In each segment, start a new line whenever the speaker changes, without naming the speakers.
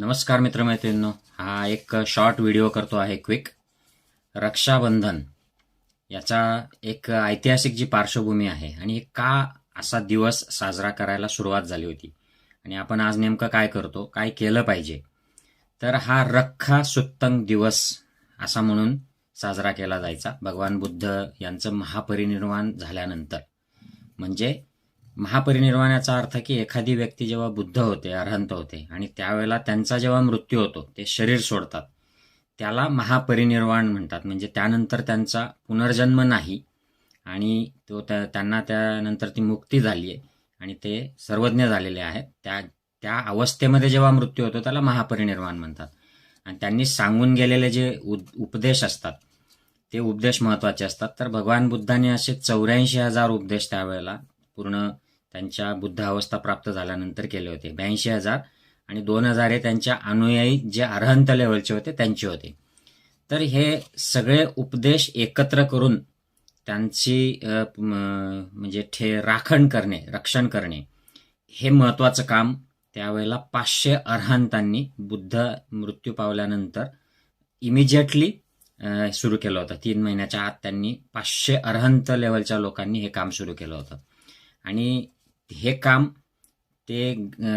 नमस्कार मित्रमैत्रिणींनो. हा एक शॉर्ट व्हिडिओ करतो आहे क्विक रक्षाबंधन याचा एक ऐतिहासिक जी पार्श्वभूमी आहे आणि का असा दिवस साजरा करायला सुरुवात झाली होती आणि आपण आज नेमकं काय करतो काय केलं पाहिजे तर हा रख्खा सुत्तंग दिवस असा म्हणून साजरा केला जायचा. भगवान बुद्ध यांचं महापरिनिर्वाण झाल्यानंतर. म्हणजे महापरिनिर्वाणाचा अर्थ की एखादी व्यक्ती जेव्हा बुद्ध होते अरहंत होते आणि त्यावेळेला त्यांचा जेव्हा मृत्यू होतो ते शरीर सोडतात. त्याला महापरिनिर्वाण म्हणतात. म्हणजे त्यानंतर त्यांचा पुनर्जन्म नाही आणि तो त्या त्यांना त्यानंतर ती मुक्ती झाली आहे आणि ते सर्वज्ञ झालेले आहेत. त्या त्या अवस्थेमध्ये जेव्हा मृत्यू होतो त्याला महापरिनिर्वाण म्हणतात. आणि त्यांनी सांगून गेलेले जे उद- उपदेश असतात ते उपदेश महत्त्वाचे असतात. तर भगवान बुद्धाने असे चौऱ्याऐंशी हजार उपदेश त्यावेळेला पूर्ण त्यांच्या बुद्धावस्था प्राप्त झाल्यानंतर केले होते. ब्याऐंशी हजार आणि दोन हजार हे त्यांच्या अनुयायी जे अरहंत लेवलचे होते त्यांचे होते. तर हे सगळे उपदेश एकत्र करून त्यांची म्हणजे ठे राखण करणे रक्षण करणे हे महत्वाचं काम त्यावेळेला पाचशे अर्हंतांनी बुद्ध मृत्यू पावल्यानंतर इमिजिएटली सुरू केलं होतं. तीन महिन्याच्या आत त्यांनी पाचशे अर्हंत लेवलच्या लोकांनी हे काम सुरू केलं होतं. आणि हे काम ते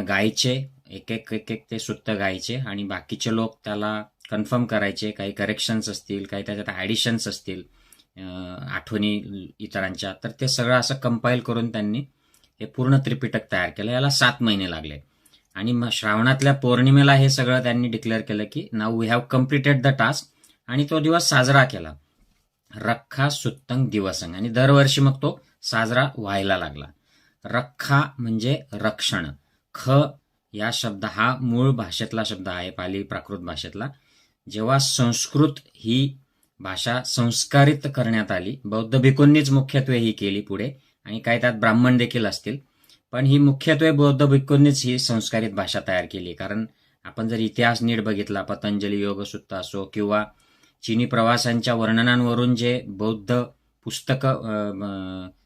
गायचे एक एक एक एक ते सुत्त गायचे आणि बाकीचे लोक त्याला कन्फर्म करायचे. काही करेक्शन्स असतील काही त्याच्यात ॲडिशन्स असतील आठवणी इतरांच्या. तर ते सगळं असं कंपाईल करून त्यांनी हे पूर्ण त्रिपिटक तयार केलं. याला सात महिने लागले. आणि मग श्रावणातल्या पौर्णिमेला हे सगळं त्यांनी डिक्लेअर केलं की now we have completed the task आणि तो दिवस साजरा केला. रख्खा सुत्तंग दिवसंग. आणि दरवर्षी मग तो साजरा व्हायला लागला. रखा म्हणजे रक्षण. ख या शब्द हा मूळ भाषेतला शब्द आहे पाली प्राकृत भाषेतला. जेव्हा संस्कृत ही भाषा संस्कारित करण्यात आली बौद्ध भिकूंनीच मुख्यत्वे ही केली पुढे आणि काही त्यात ब्राह्मण देखील असतील. पण ही मुख्यत्वे बौद्ध भिक्खूंनीच ही संस्कारित भाषा तयार केली. कारण आपण जर इतिहास नीट बघितला पतंजली योगसूत्र असो किंवा चिनी प्रवासांच्या वर्णनांवरून जे बौद्ध पुस्तक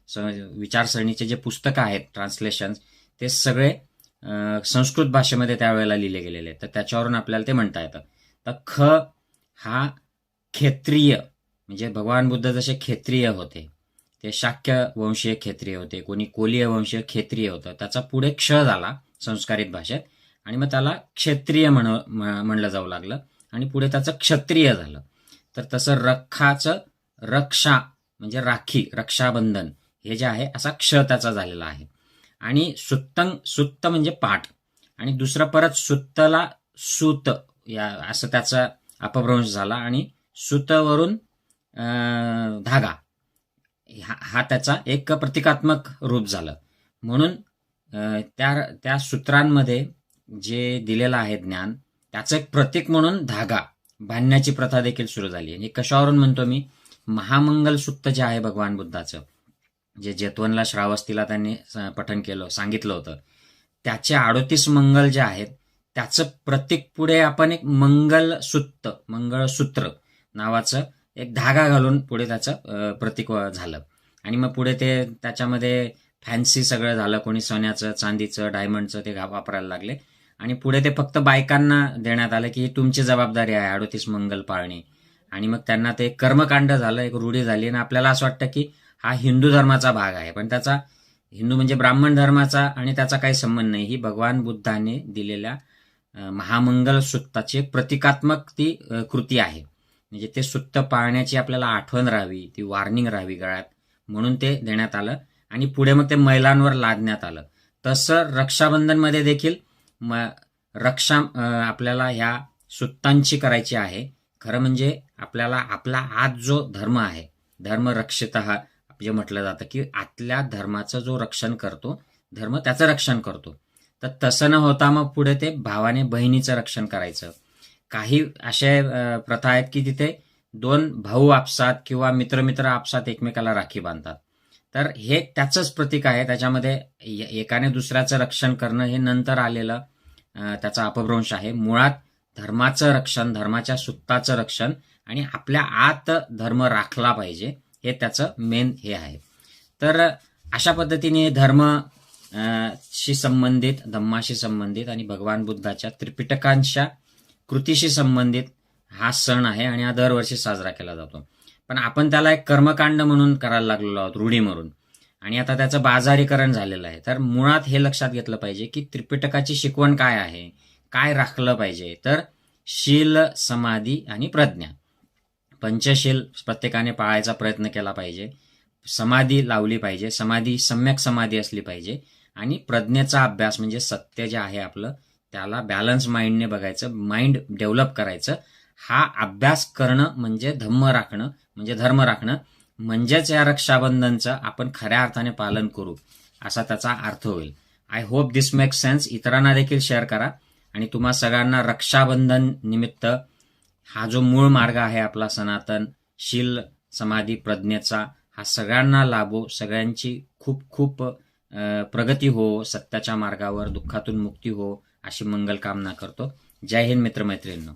विचारसरणीचे जे पुस्तकं आहेत ट्रान्सलेशन्स ते सगळे संस्कृत भाषेमध्ये त्यावेळेला लिहिले गेलेले आहेत. तर त्याच्यावरून आपल्याला ते म्हणता येतं. तर ख हा क्षेत्रीय म्हणजे भगवान बुद्ध जसे क्षेत्रीय होते ते शाक्य वंशीय क्षेत्रीय होते कोणी कोलीय वंशीय क्षेत्रीय होतं त्याचा पुढे क्ष झाला संस्कारित भाषेत आणि मग त्याला क्षेत्रीय म्हण म्हणलं जाऊ लागलं आणि पुढे त्याचं क्षत्रिय झालं. तर तसं रखाचं रक्षा म्हणजे राखी रक्षाबंधन हे जे आहे असा क्ष त्याचा झालेला आहे. आणि सुत्तंग सुत्त म्हणजे पाठ. आणि दुसरं परत सुत्तला सूत या असं त्याचा अपभ्रंश झाला. आणि सुतवरून धागा. हा हा त्याचा एक प्रतिकात्मक रूप झालं. म्हणून त्या त्या सूत्रांमध्ये जे दिलेलं आहे ज्ञान त्याचं एक प्रतीक म्हणून धागा. बांधण्याची प्रथा देखील सुरू झाली. आणि कशावरून म्हणतो मी? महामंगल सुक्त जे आहे भगवान बुद्धाचं. जे जेतवनला श्रावस्तीला त्यांनी स- पठण केलं सांगितलं होतं. त्याचे अडोतीस मंगल जे आहेत त्याचं प्रतीक पुढे आपण एक मंगलसूत्र मंगळसूत्र नावाचं एक धागा घालून पुढे त्याचं प्रतीक झालं. आणि मग पुढे ते त्याच्यामध्ये फॅन्सी सगळं झालं कोणी सोन्याचं चांदीचं डायमंडचं ते घा- वापरायला लागले. आणि पुढे ते फक्त बायकांना देण्यात आलं की ही तुमची जबाबदारी आहे अडोतीस मंगल पाळणे. आणि मग त्यांना ते कर्मकांड झालं एक रूढी झाली. आणि आपल्याला असं वाटतं की हा हिंदू धर्माचा भाग आहे. पण त्याचा हिंदू म्हणजे ब्राह्मण धर्माचा आणि त्याचा काही संबंध नाही. ही भगवान बुद्धाने दिलेल्या महामंगल सुत्ताची एक प्रतिकात्मक ती कृती आहे. म्हणजे ते सुत्त पाळण्याची आपल्याला आठवण राहावी ती वॉर्निंग राहावी गळ्यात. म्हणून ते देण्यात आलं आणि पुढे मग ते मैलांवर लादण्यात आलं. तसं रक्षाबंधनमध्ये देखील म रक्षा आपल्याला ह्या सुत्तांची करायची आहे. खरं म्हणजे आपल्याला आपला आज जो धर्म आहे धर्म रक्षित हा जे म्हटलं जातं की आतल्या धर्माचं जो रक्षण करतो धर्म त्याचं रक्षण करतो. तर तसं न होता मग पुढे ते भावाने बहिणीचं रक्षण करायचं. काही असे प्रथा आहेत की तिथे दोन भाऊ आपसात किंवा मित्रमित्र आपसात एकमेकाला राखी बांधतात. तर हे त्याचंच प्रतीक आहे. त्याच्यामध्ये एकाने दुसऱ्याचं रक्षण करणं हे नंतर आलेलं त्याचा अपभ्रंश आहे. मुळात धर्माचं रक्षण धर्माच्या सुत्ताचं रक्षण आणि आपल्या आत धर्म राखला पाहिजे. हे त्याचं मेन हे आहे. तर अशा पद्धतीने धर्म शी संबंधित धम्माशी संबंधित आणि भगवान बुद्धाच्या त्रिपिटकांच्या कृतीशी संबंधित हा सण आहे आणि हा दरवर्षी साजरा केला जातो. पण आपण त्याला एक कर्मकांड म्हणून करायला लागलेलो आहोत रूढी म्हणून. आणि आता त्याचं बाजारीकरण झालेलं आहे. तर मुळात हे लक्षात घेतलं पाहिजे की त्रिपिटकाची शिकवण काय आहे काय राखलं पाहिजे. तर शील समाधी आणि प्रज्ञा. पंचशील प्रत्येकाने पाळायचा प्रयत्न केला पाहिजे. समाधी लावली पाहिजे. समाधी सम्यक समाधी असली पाहिजे. आणि प्रज्ञेचा अभ्यास म्हणजे सत्य जे आहे आपलं त्याला बॅलन्स माइंडने बघायचं माइंड डेव्हलप करायचं. हा अभ्यास करणं म्हणजे धम्म राखणं म्हणजे धर्म राखणं. म्हणजेच या रक्षाबंधनचं आपण खऱ्या अर्थाने पालन करू असा त्याचा अर्थ होईल. I hope this make sense इतरांना देखील शेअर करा. आणि तुम्हा सगळ्यांना रक्षाबंधन निमित्त हा जो मूळ मार्ग आहे आपला सनातन शील समाधी प्रज्ञेचा हा सगळ्यांना लाभो सगळ्यांची खूप खूप प्रगती हो सत्याच्या मार्गावर दुःखातून मुक्ती हो अशी मंगल कामना करतो. जय हिंद मित्रमैत्रिणींनो.